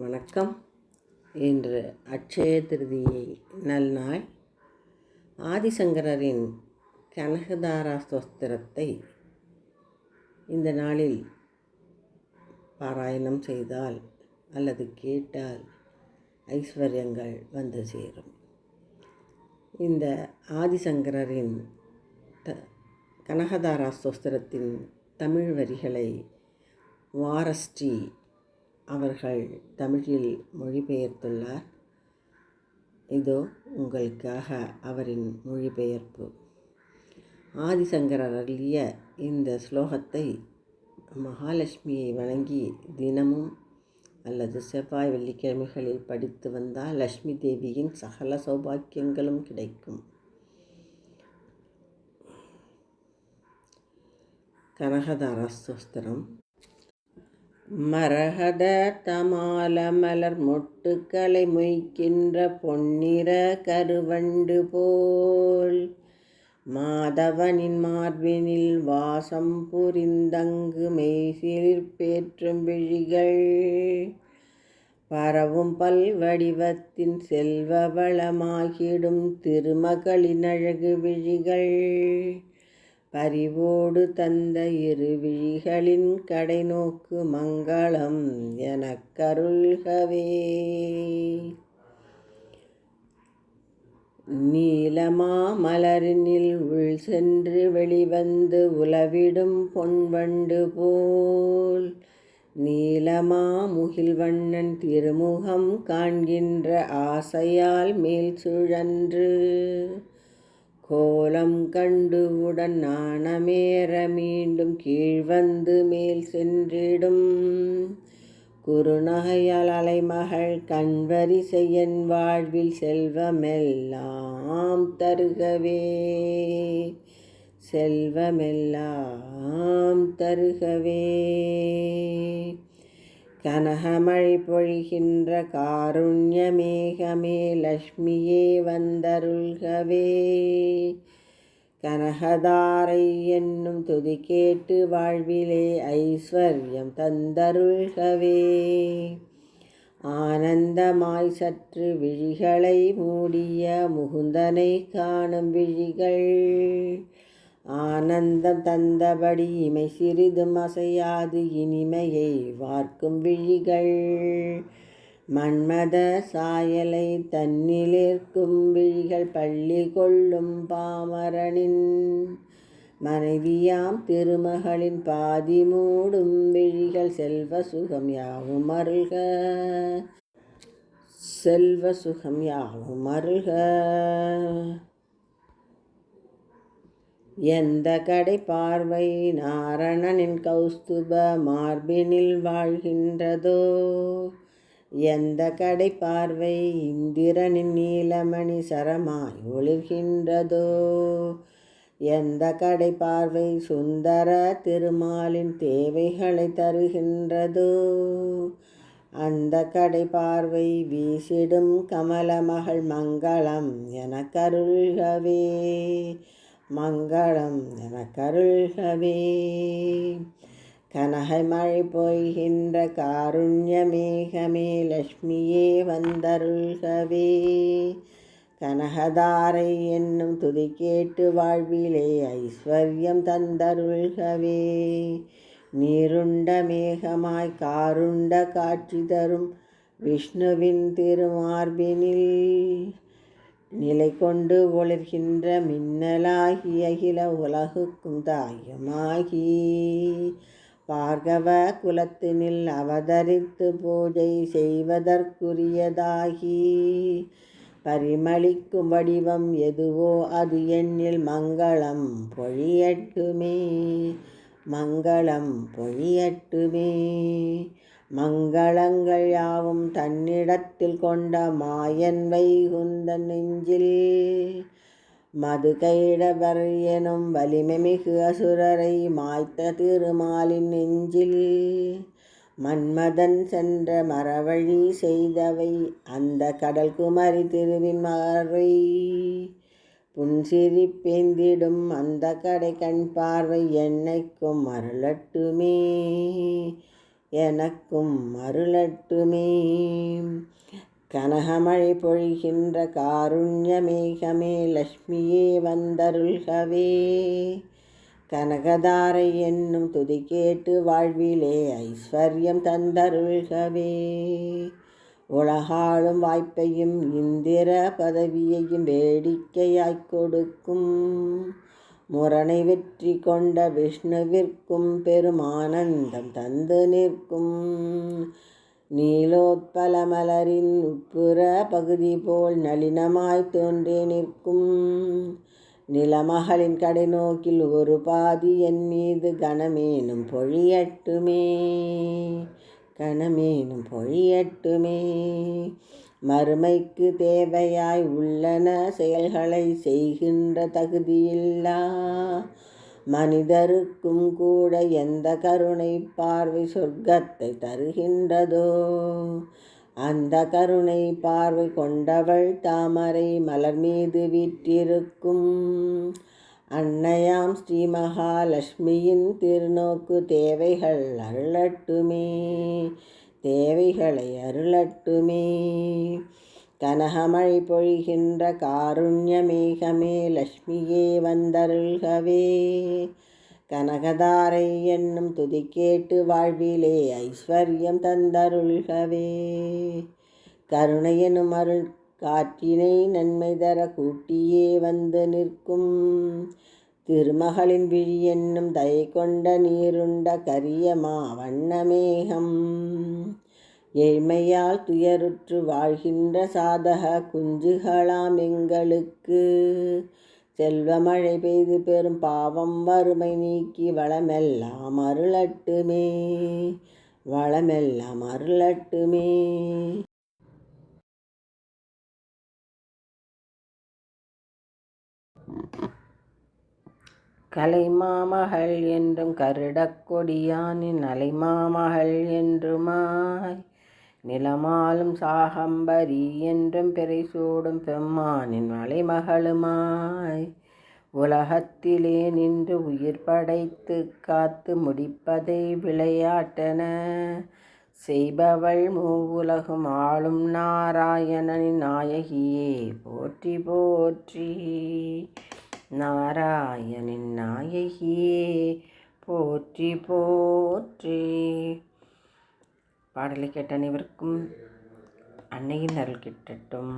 வணக்கம். இன்று அட்சய திருதியை நல்நாள் ஆதிசங்கரரின் கனகதாரா ஸ்தோஸ்திரத்தை இந்த நாளில் பாராயணம் செய்தால் அல்லது கேட்டால் ஐஸ்வர்யங்கள் வந்து சேரும். இந்த ஆதிசங்கரரின் த கனகதாரா ஸ்தோஸ்திரத்தின் தமிழ் வரிகளை வாரஸ்ரீ அவர்கள் தமிழில் மொழிபெயர்த்துள்ளார். இதோ உங்களுக்காக அவரின் மொழிபெயர்ப்பு. ஆதிசங்கரர் அருளிய இந்த ஸ்லோகத்தை மகாலட்சுமியை வணங்கி தினமும் அல்லது செவ்வாய் வெள்ளிக்கிழமைகளில் படித்து வந்தால் லக்ஷ்மி தேவியின் சகல சௌபாக்கியங்களும் கிடைக்கும். கனகதார ஸ்தோஸ்திரம் மரகத தமால மலர் மொட்டுக்களை மொய்க்கின்ற பொன்னிற கருவண்டு போல். மாதவனின் மார்பினில் வாசம் புரிந்தங்கு மெய்சிலிர்பேற்றும் விழிகள். பரவும் பல்வடிவத்தின் செல்வ வளமாகிடும் திருமகளின் அழகு விழிகள். பரிவோடு தந்த இரு விழிகளின் கடை நோக்கு மங்களம் எனக்கருள்கவே நீலமா மலரினில் உள் சென்று வெளிவந்து உலவிடும் பொன்வண்டு போல் நீலமா முகில்வண்ணன் திருமுகம் காண்கின்ற ஆசையால் மேல் சுழன்று கோலம் கண்டுவுடன் நாணமேற மீண்டும் கீழ் வந்து மேல் சென்றிடும். குறுநகையால் அலைமகள் கண்வரிசை என் வாழ்வில் செல்வமெல்லாம் தருகவே. செல்வமெல்லாம் தருகவே. கனகமழை பொழிகின்ற காருண்ய மேகமே லக்ஷ்மியே வந்தருள்கவே. கனகதாரை என்னும் துதி கேட்டு வாழ்விலே ஐஸ்வர்யம் தந்தருள்கவே. ஆனந்தமாய் சற்று விழிகளை மூடிய முகுந்தனை காணும் விழிகள். ஆனந்தம் தந்தபடி இமை சிறிதும் அசையாது இனிமையை வார்க்கும் விழிகள். மன்மத சாயலை தன்னிலிருக்கும் விழிகள் பள்ளி கொள்ளும் பாமரனின் மனைவியாம் திருமகளின் பாதி மூடும் விழிகள் செல்வ சுகம் யாவும் அருள்க. செல்வ சுகம் யாவும் அருள்க. எந்த கடை பார்வை? நாரணனின் கௌஸ்துப மார்பினில் வாழ்கின்றதோ? எந்த கடை பார்வை? இந்திரனின் நீலமணி சரமாய் ஒளிர்கின்றதோ? எந்த கடை பார்வை? சுந்தர திருமாலின் தேவைகளை தருகின்றதோ? அந்த கடை பார்வை வீசிடும் கமலமகள் மங்களம் என கருள்கவே மங்களம் எனக்கருள்கவே. கனகை மழை பொய்கின்ற காருண்ய மேகமே லக்ஷ்மியே வந்தருள்கவே. கனகதாரை என்னும் துதி கேட்டு வாழ்விலே ஐஸ்வர்யம் தந்தருள்கவே. நீருண்ட மேகமாய் காருண்ட காட்சி தரும் விஷ்ணுவின் திருமார்பினில் நிலை கொண்டு ஒளிர்கின்ற மின்னலாகி அகில உலகுக்கும் தாயுமாகி. பார்கவ குலத்தினில் அவதரித்து பூஜை செய்வதற்குரியதாகி. பரிமளிக்கும் வடிவம் எதுவோ அது எண்ணில் மங்களம் பொழியட்டுமே மங்களம் பொழியட்டுமே. மங்களங்கள் யாவும் தன்னிடத்தில் கொண்ட மாயன் வைகுந்த நெஞ்சில். மது கைடவர் எனும் வலிமை மிகு அசுரரை மாய்த்த திருமாலின் நெஞ்சில். மன்மதன் சென்ற மரவழி செய்தவை அந்த கடல் குமரி திருவின் மகரை. புன்சிரிப்பேந்திடும் அந்த கடை கண் பார்வை என்னைக்கும் மருளட்டுமே எனக்கும் அருளட்டுமே. கனகமழை பொழிகின்ற காருண்யமேகமே லக்ஷ்மியே வந்தருள்கவே. கனகதாரை என்னும் துதி கேட்டு வாழ்விலே ஐஸ்வர்யம் தந்தருள்கவே. உலகாளும் வாய்ப்பையும் இந்திர பதவியையும் வேடிக்கையாய்க் கொடுக்கும். முரணை வெற்றி கொண்ட விஷ்ணுவிற்கும் பெருமானந்தம் தந்து நிற்கும். நீலோத்பல மலரின் உட்புற பகுதி போல் நளினமாய் தோன்றி நிற்கும். நிலமகளின் கடை நோக்கில் ஒரு பாதி என் மீது கனமேனும் பொழியட்டுமே கணமேனும் பொழியட்டுமே. மறுமைக்கு தேவையாய் உள்ளன செயல்களை செய்கின்ற தகுதியில்லா. மனிதருக்கும் கூட எந்த கருணை பார்வை சொர்க்கத்தை தருகின்றதோ? அந்த கருணை பார்வை கொண்டவள் தாமரை மலர் மீது வீற்றிருக்கும். அன்னையாம் ஸ்ரீ மகாலட்சுமியின் திருநோக்கு தேவைகள் அருளட்டுமே. தேவைகளை அருளட்டுமே. கனகமழை பொழிகின்ற காருண்ய மேகமே லக்ஷ்மியே வந்தருள்கவே. கனகதாரை என்னும் துதி கேட்டு வாழ்விலே ஐஸ்வர்யம் தந்தருள்கவே. கருணையெனும் அருள் காற்றினை நன்மை தர கூட்டியே வந்து நிற்கும். திருமகளின் விழி என்னும் தயை கொண்ட நீருண்ட கரியமா வண்ணமேகம் ஏழ்மையால் துயருற்று வாழ்கின்ற சாதக குஞ்சுகளாம் எங்களுக்கு. செல்வமழை பெய்து பெறும் பாவம் வறுமை நீக்கி வளமெல்லாம் அருளட்டுமே. வளமெல்லாம் அருளட்டுமே. கலைமாமகள் என்றும் கருடக்கொடியானின் அலைமாமகள் என்றுமாய் நிலமாலும் சாகம்பரி என்றும் பிறை சூடும் பெம்மானின் மலைமகளுமாய் உலகத்திலே நின்று உயிர் படைத்து காத்து முடிப்பதை விளையாட்டென செய்பவள் மூவுலகும் ஆளும் நாராயணனின் நாயகியே போற்றி போற்றி. நாராயணின் நாயகியே போற்றி போற்றி. பாடலை கேட்ட அனைவருக்கும் அன்னையின் அருள் கிட்டட்டும்.